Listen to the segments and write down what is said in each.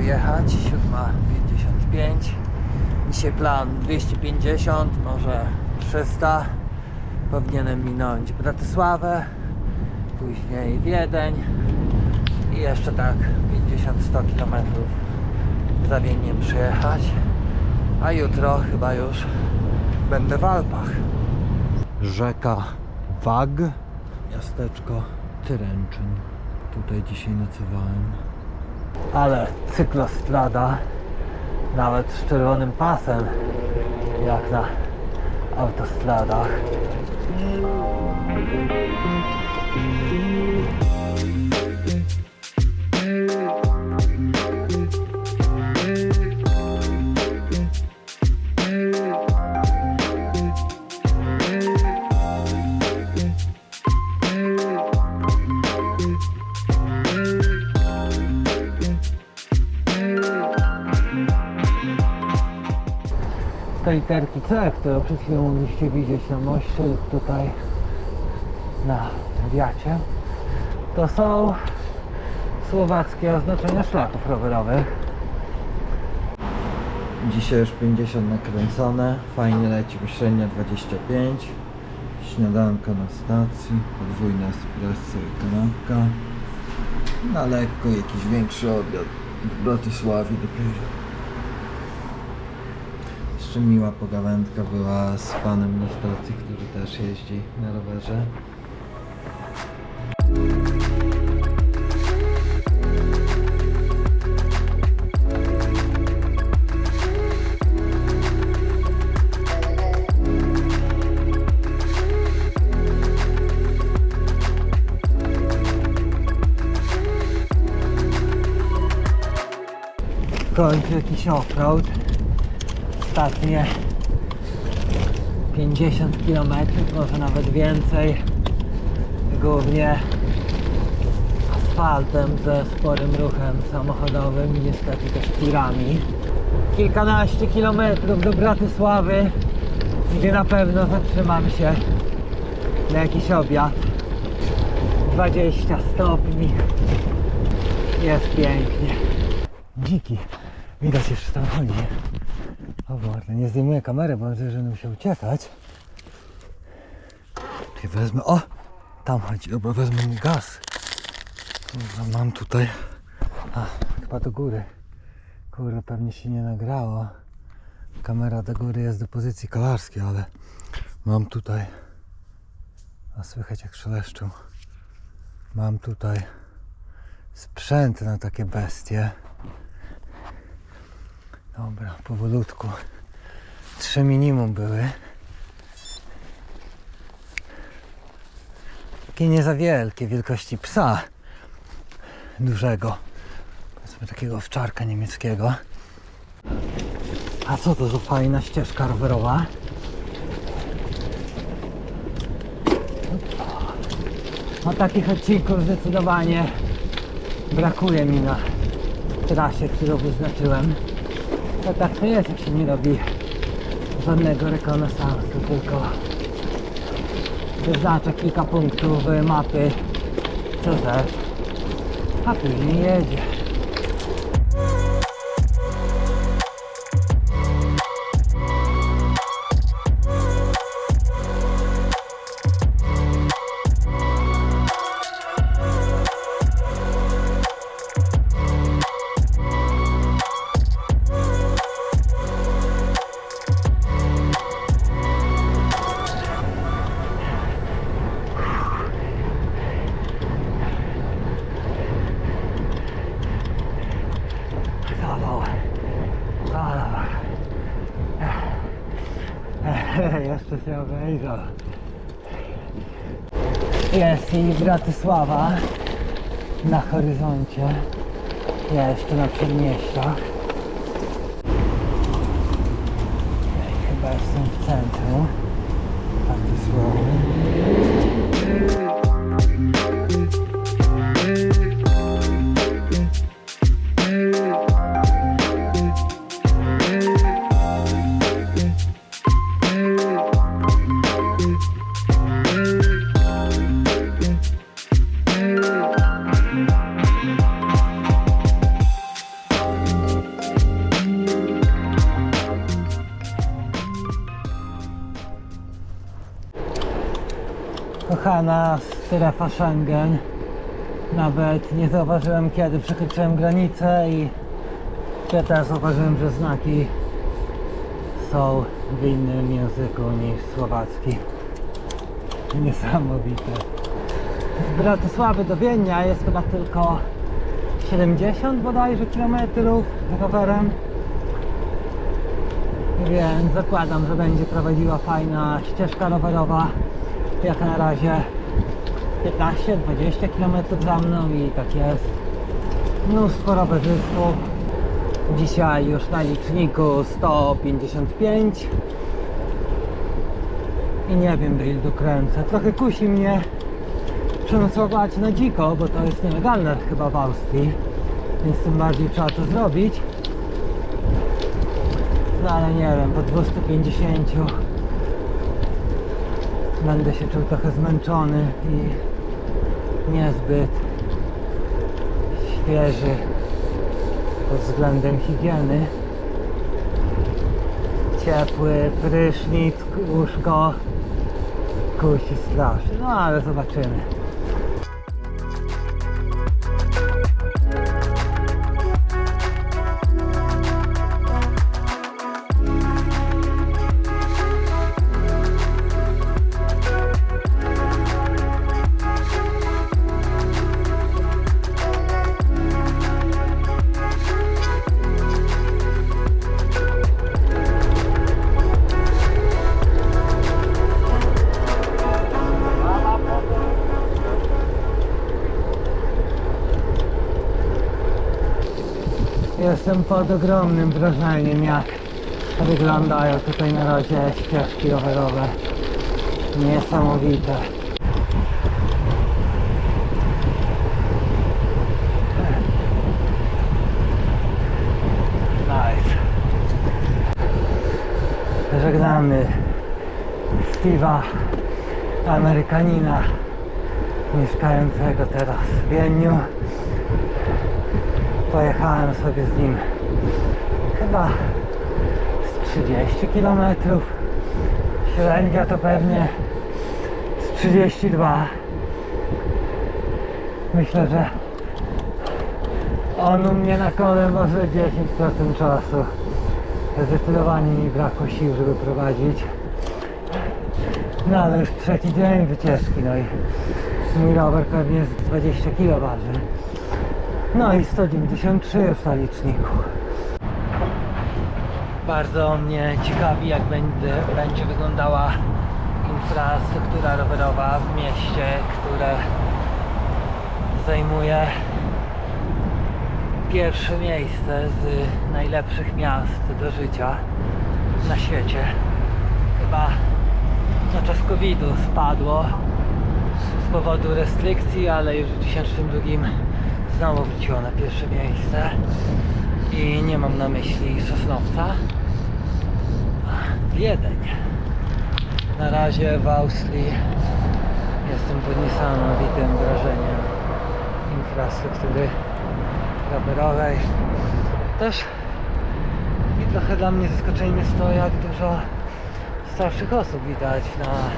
wyjechać, 7.55. Dzisiaj plan 250, może 300. Powinienem minąć Bratysławę, później Wiedeń i jeszcze tak 50-100 km za Wieniem przyjechać. A jutro chyba już będę w Alpach. Rzeka Wag, miasteczko Tyręczyn. Tutaj dzisiaj nocowałem. Ale cyklostrada, nawet z czerwonym pasem, jak na autostradach. Te literki C, które przed chwilą mogliście widzieć na moście lub tutaj na wiacie, to są słowackie oznaczenia szlaków rowerowych. Dzisiaj już 50 nakręcone, fajnie leci, średnia 25. Śniadanko na stacji, podwójne espresso i kanapka. Na lekko jakiś większy obiad w Bratysławie dopiero. Jeszcze miła pogawędka była z panem na stacji, który też jeździ na rowerze. Końcu jakiś offroad ostatnie 50 km, może nawet więcej. Głównie asfaltem ze sporym ruchem samochodowym i niestety też tirami. Kilkanaście kilometrów do Bratysławy, gdzie na pewno zatrzymam się na jakiś obiad. 20 stopni. Jest pięknie. Dziki. Widać jeszcze tam chodzi. O mordę, nie zdejmuję kamery, bo że będę musiał uciekać. Czy wezmę... O! Tam chodzi, dobra, wezmę gaz. Kurwa, mam tutaj... A, chyba do góry. Kurde, pewnie się nie nagrało. Kamera do góry jest do pozycji kolarskiej, ale mam tutaj... A słychać jak szeleszczą. Mam tutaj sprzęt na takie bestie. Dobra, powolutku. Trzy minimum były. Takie nie za wielkie, wielkości psa. Dużego. Powiedzmy takiego owczarka niemieckiego. A co to za fajna ścieżka rowerowa? No takich odcinków zdecydowanie brakuje mi na trasie, którą wyznaczyłem. Tak to jest, jak się nie robi żadnego rekonesansu, tylko wyznacza kilka punktów y, mapy CZ, a później jedzie. Jest i Bratysława na horyzoncie. Ja jeszcze na przedmieściach. Chyba jestem w centrum Bratysławy. Wybuchana strefa Schengen. Nawet nie zauważyłem kiedy przekroczyłem granicę i ja teraz zauważyłem, że znaki są w innym języku niż słowacki. Niesamowite. Z Bratysławy do Wiednia jest chyba tylko 70 bodajże kilometrów rowerem. Więc zakładam, że będzie prowadziła fajna ścieżka rowerowa. Jak na razie 15-20 km za mną i tak jest. Mnóstwo rowerzystów. Dzisiaj już na liczniku 155 i nie wiem do ilu dokręcę. Trochę kusi mnie przenocować na dziko, bo to jest nielegalne chyba w Austrii, więc tym bardziej trzeba to zrobić. No ale nie wiem, po 250 będę się czuł trochę zmęczony i niezbyt świeży pod względem higieny. Ciepły prysznic, łóżko kusi strasznie, no ale zobaczymy. Jestem pod ogromnym wrażeniem jak wyglądają tutaj na razie ścieżki rowerowe. Niesamowite. Nice. Żegnamy Steve'a, Amerykanina mieszkającego teraz w Wieniu pojechałem sobie z nim chyba z 30 km średnia to pewnie z 32 myślę, że on u mnie na kole może 10% czasu. Zdecydowanie mi brakło sił, żeby prowadzić. No ale już trzeci dzień wycieczki no i mój rower pewnie z 20 kg waży no i 193 już na liczniku. Bardzo mnie ciekawi jak będzie, będzie wyglądała infrastruktura rowerowa w mieście, które zajmuje pierwsze miejsce z najlepszych miast do życia na świecie. Chyba na czas COVID-u spadło z powodu restrykcji, ale już w 2002 znowu wróciło na pierwsze miejsce i nie mam na myśli Sosnowca. Wiedeń. Na razie w Austrii jestem pod niesamowitym wrażeniem infrastruktury rowerowej. Też i trochę dla mnie zaskoczeniem jest to jak dużo starszych osób widać na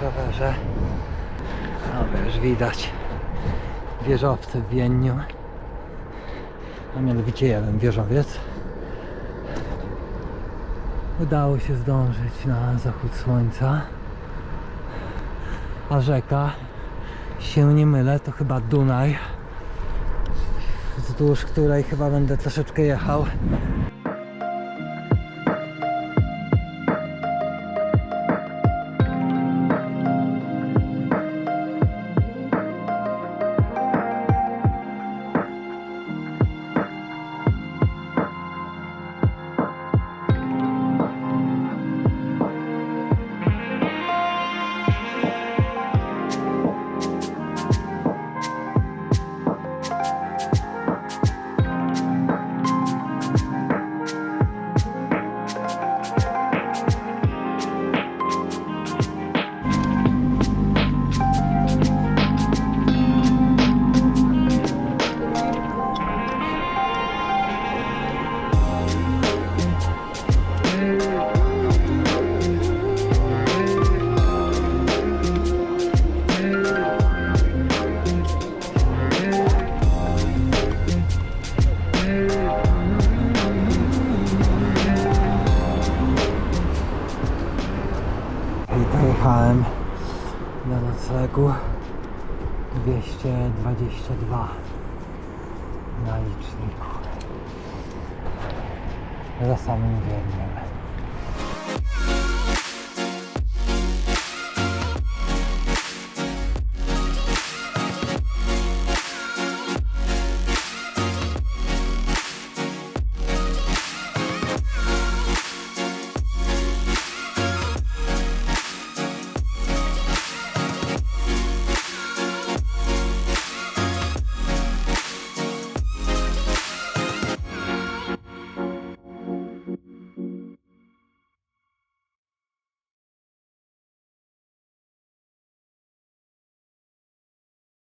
rowerze. No już widać wieżowce w Wieniu a mianowicie jeden wieżowiec. Udało się zdążyć na zachód słońca. A rzeka się nie mylę to chyba Dunaj wzdłuż której chyba będę troszeczkę jechał 222 na liczniku. Za samym Wiedniem